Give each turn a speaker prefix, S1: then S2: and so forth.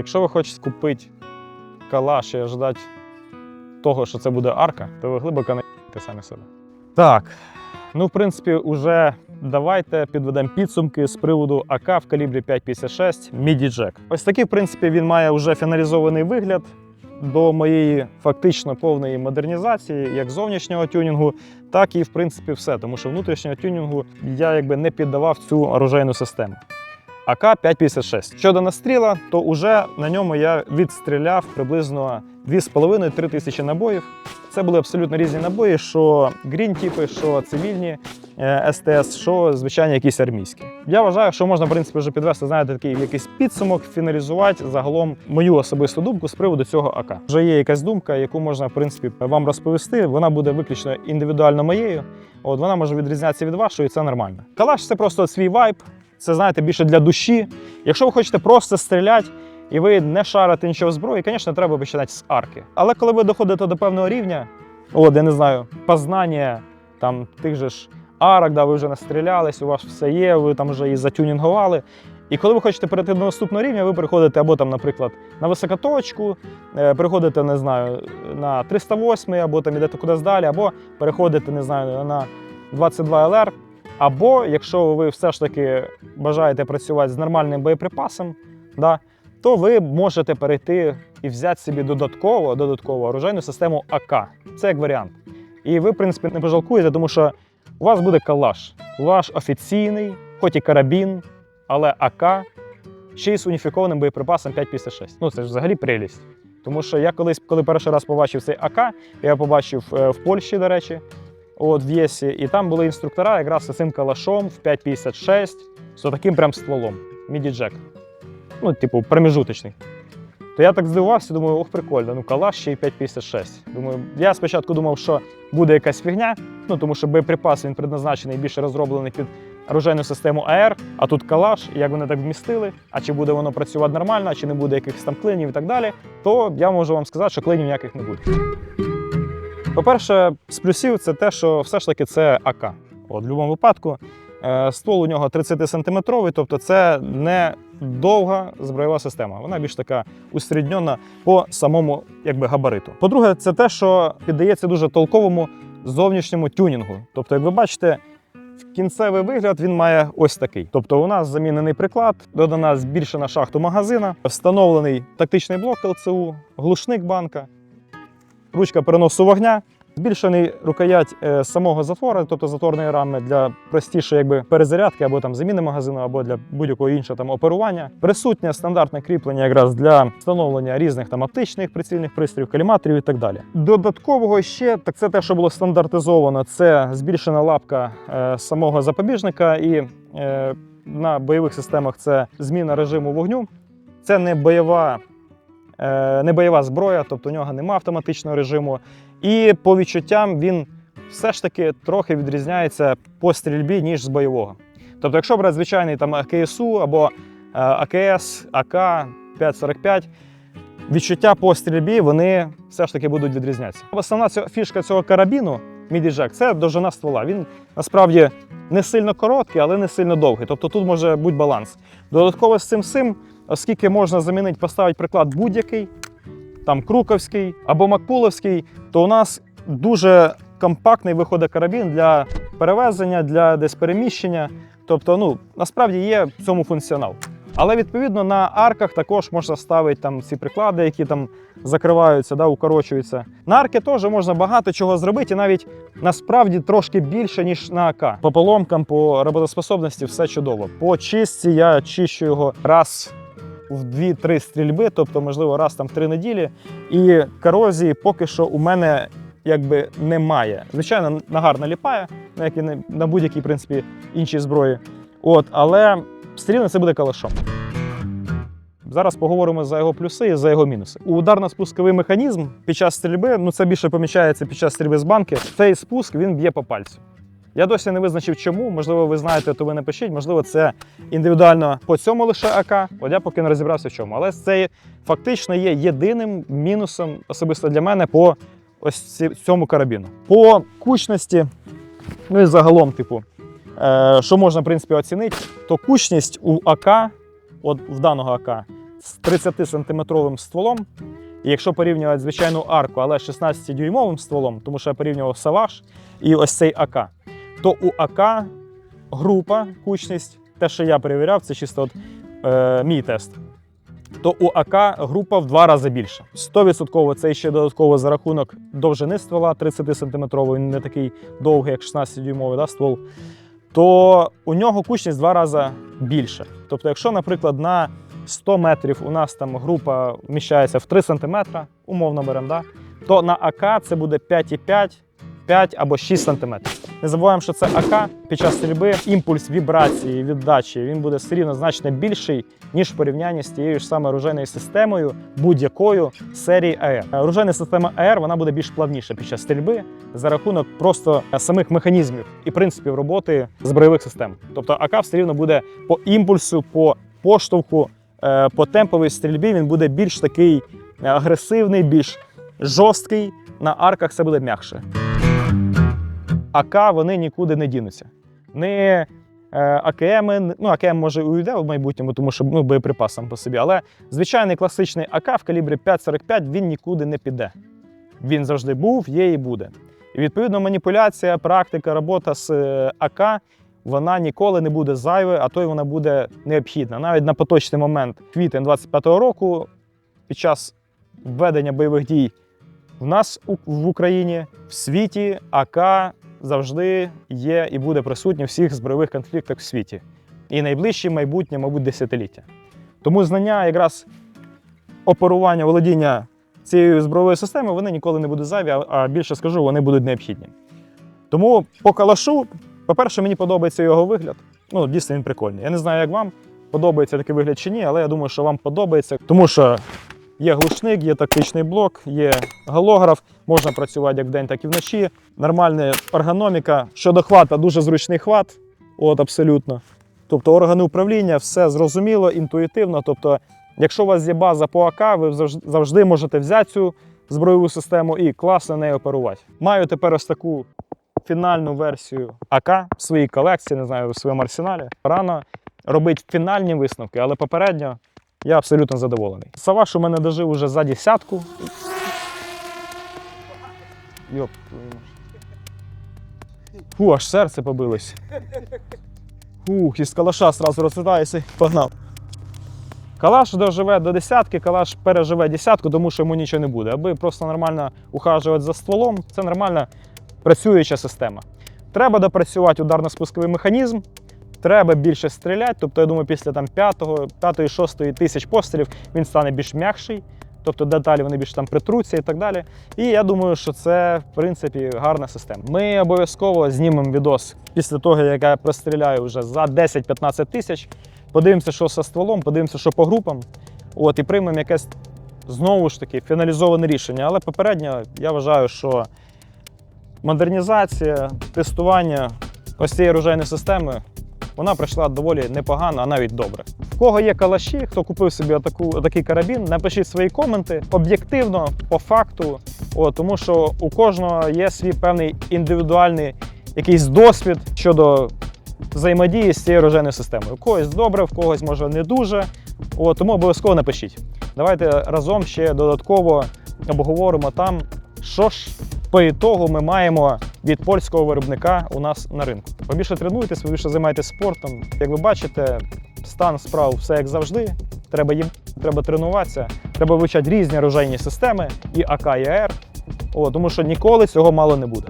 S1: Якщо ви хочете купити калаш і ожидати того, що це буде арка, то ви глибоко не самі себе. Так, ну, в принципі, уже давайте підведемо підсумки з приводу АК в калібрі 5,56 MIDI Jack. Ось такий, в принципі, він має вже фіналізований вигляд до моєї фактично повної модернізації, як зовнішнього тюнінгу, так і в принципі все. Тому що внутрішнього тюнінгу я якби не піддавав цю оружейну систему. АК 5,56. Щодо настріла, то вже на ньому я відстріляв приблизно 2,5-3 тисячі набоїв. Це були абсолютно різні набої, що грін-типи, що цивільні е, СТС, що звичайні якісь армійські. Я вважаю, що можна в принципі вже підвести, знаєте, такий якийсь підсумок, фіналізувати загалом мою особисту думку з приводу цього АК. Вже є якась думка, яку можна в принципі вам розповісти. Вона буде виключно індивідуально моєю. От вона може відрізнятися від вашої, і це нормально. Калаш це просто свій вайб. Це знаєте більше для душі. Якщо ви хочете просто стріляти і ви не шарите нічого в зброї, звісно, треба починати з арки. Але коли ви доходите до певного рівня, от я не знаю, познання там тих же ж арок, да, ви вже настрілялись, у вас все є, ви там вже і затюнінгували. І коли ви хочете перейти до наступного рівня, ви приходите або там, наприклад, на високоточку, е, переходите, не знаю, на 308, або там ідете кудись далі, або переходите, не знаю, на 22 LR. Або якщо ви все ж таки бажаєте працювати з нормальним боєприпасом, да, то ви можете перейти і взяти собі додатково, додатково оружейну систему АК. Це як варіант. І ви, в принципі, не пожалкуєте, тому що у вас буде калаш. Ваш офіційний, хоч і карабін, але АК ще й з уніфікованим боєприпасом 5,56. Ну це ж взагалі прелість. Тому що я колись, коли перший раз побачив цей АК, я побачив е, в Польщі, до речі, от в ЄСі, і там були інструктора якраз з цим калашом в 5,56 з таким прям стволом. Міді Джек. Ну, типу, проміжуточний. То я так здивувався, думаю, ох, прикольно, ну калаш ще й 5,56. Думаю, я спочатку думав, що буде якась фігня, ну тому що боєприпас він предназначений більше розроблений під оружейну систему АР, а тут калаш, і як вони так вмістили, а чи буде воно працювати нормально, а чи не буде якихось там клинів і так далі, то я можу вам сказати, що клинів ніяких не буде. По-перше, з плюсів це те, що все ж таки це АК. От, в будь-якому випадку е, ствол у нього 30 сантиметровий, тобто це не довга зброєва система. Вона більш така усередньона по самому якби, габариту. По-друге, це те, що піддається дуже толковому зовнішньому тюнінгу. Тобто, як ви бачите, кінцевий вигляд він має ось такий. Тобто, у нас замінений приклад, додана збільшена шахту магазина, встановлений тактичний блок ЛЦУ, глушник банка, ручка переносу вогня. Збільшений рукоять е, самого затвора, тобто затворної рами для простішої якби, перезарядки або там заміни магазину, або для будь-якого іншого там оперування. Присутнє стандартне кріплення якраз для встановлення різних там оптичних прицільних пристроїв, каліматорів і так далі. Додаткового ще так це те, що було стандартизовано, це збільшена лапка е, самого запобіжника, і е, на бойових системах це зміна режиму вогню. Це не бойова, не бойова зброя, тобто у нього немає автоматичного режиму. І по відчуттям він все ж таки трохи відрізняється по стрільбі, ніж з бойового. Тобто, якщо брати звичайний там АКСУ або е, АКС, АК 545, відчуття по стрільбі вони все ж таки будуть відрізнятися. Основна фішка цього карабіну мідіджек це довжина ствола. Він насправді не сильно короткий, але не сильно довгий. Тобто тут може бути баланс. Додатково з цим всім, оскільки можна замінити, поставити приклад будь-який, там круковський або макпуловський, то у нас дуже компактний виходить карабін для перевезення, для десь переміщення. Тобто, ну насправді є в цьому функціонал. Але відповідно на арках також можна ставити там ці приклади, які там закриваються, да, укорочуються. На арки теж можна багато чого зробити, і навіть насправді трошки більше, ніж на АК. По поломкам, по роботоспособності все чудово. По чистці я чищу його раз в 2-3 стрільби, тобто, можливо, раз там в 3 неділі. І корозії поки що у мене якби немає. Звичайно, нагар наліпає, ну, як і на- на будь-якій принципі, іншій зброї. От, але стрільно це буде калашом. Зараз поговоримо за його плюси і за його мінуси. Ударно-спусковий механізм під час стрільби, ну це більше помічається під час стрільби з банки. Цей спуск він б'є по пальцю. Я досі не визначив, чому. Можливо, ви знаєте, то ви напишіть. Можливо, це індивідуально по цьому лише АК. От я поки не розібрався в чому. Але це фактично є єдиним мінусом особисто для мене по ось цьому карабіну. По кучності, ну і загалом, типу, е, що можна в принципі оцінити, то кучність у АК, от в даного АК, з 30-сантиметровим стволом. І якщо порівнювати звичайну арку, але 16-дюймовим стволом, тому що я порівнював Саваш і ось цей АК, то у АК група, кучність, те, що я перевіряв, це чисто от, е, мій тест. То у АК група в два рази більше. 100% це ще додатково за рахунок довжини ствола 30 сантиметровий, він не такий довгий, як 16-дюймовий да, ствол. То у нього кучність в два рази більше. Тобто, якщо, наприклад, на 100 метрів у нас там група вміщається в 3 см, умовно беремо, да, то на АК це буде 5,5, 5 або 6 см. Не забуваємо, що це АК під час стрільби імпульс вібрації, віддачі він буде все рівно значно більший, ніж в порівнянні з тією ж саме оружейною системою будь-якою серії АР. Оружейна система АР вона буде більш плавніша під час стрільби за рахунок просто самих механізмів і принципів роботи збройових систем. Тобто АК все рівно буде по імпульсу, по поштовху, е, по темповій стрільбі він буде більш такий агресивний, більш жорсткий. На арках це буде м'якше. АК вони нікуди не дінуться. Не АКМ, ну АКМ може уйде в майбутньому, тому що ну, боєприпас сам по собі. Але звичайний класичний АК в калібрі 5,45 він нікуди не піде. Він завжди був, є і буде. І відповідно маніпуляція, практика, робота з е, АК вона ніколи не буде зайвою, а то й вона буде необхідна. Навіть на поточний момент, квітень 25-го року, під час введення бойових дій в нас в Україні, в світі АК завжди є і буде присутній в всіх збройових конфліктах в світі. І найближче майбутнє, мабуть, десятиліття. Тому знання якраз оперування, володіння цією збройовою системою, вони ніколи не будуть зайві, а більше скажу, вони будуть необхідні. Тому по калашу, по-перше, мені подобається його вигляд. Ну, дійсно, він прикольний. Я не знаю, як вам подобається такий вигляд чи ні, але я думаю, що вам подобається, тому що Є глушник, є тактичний блок, є голограф, можна працювати як вдень, так і вночі. Нормальна ергономіка. Щодо хвата, дуже зручний хват. От абсолютно. Тобто органи управління, все зрозуміло, інтуїтивно. Тобто, якщо у вас є база по АК, ви завжди можете взяти цю збройову систему і класно нею оперувати. Маю тепер ось таку фінальну версію АК в своїй колекції, не знаю, в своєму арсеналі. Рано робити фінальні висновки, але попередньо я абсолютно задоволений. Саваш у мене дожив уже за десятку. Йоп. Фу, аж серце побилось. Фух, із калаша одразу розсвітається. Погнав. Калаш доживе до десятки, калаш переживе десятку, тому що йому нічого не буде. Аби просто нормально ухажувати за стволом, це нормальна працююча система. Треба допрацювати ударно-спусковий механізм, треба більше стріляти. Тобто, я думаю, після там 5-го, 5 6 тисяч пострілів він стане більш м'якший. Тобто деталі вони більш там притруться і так далі. І я думаю, що це в принципі гарна система. Ми обов'язково знімемо відос після того, як я простріляю вже за 10-15 тисяч. Подивимося, що зі стволом, подивимося, що по групам. От, і приймемо якесь знову ж таки фіналізоване рішення. Але попередньо я вважаю, що модернізація, тестування ось цієї оружейної системи вона пройшла доволі непогано, а навіть добре. В кого є калаші, хто купив собі отаку, такий карабін, напишіть свої коменти об'єктивно, по факту, о, тому що у кожного є свій певний індивідуальний якийсь досвід щодо взаємодії з цією оружейною системою. У когось добре, в когось може не дуже. О, тому обов'язково напишіть. Давайте разом ще додатково обговоримо там, що ж по ітогу ми маємо від польського виробника у нас на ринку. Побільше тренуйтесь, побільше займайтесь спортом. Як ви бачите, стан справ все як завжди. Треба їм, треба тренуватися, треба вивчати різні оружейні системи, і АК, і АР. О, тому що ніколи цього мало не буде.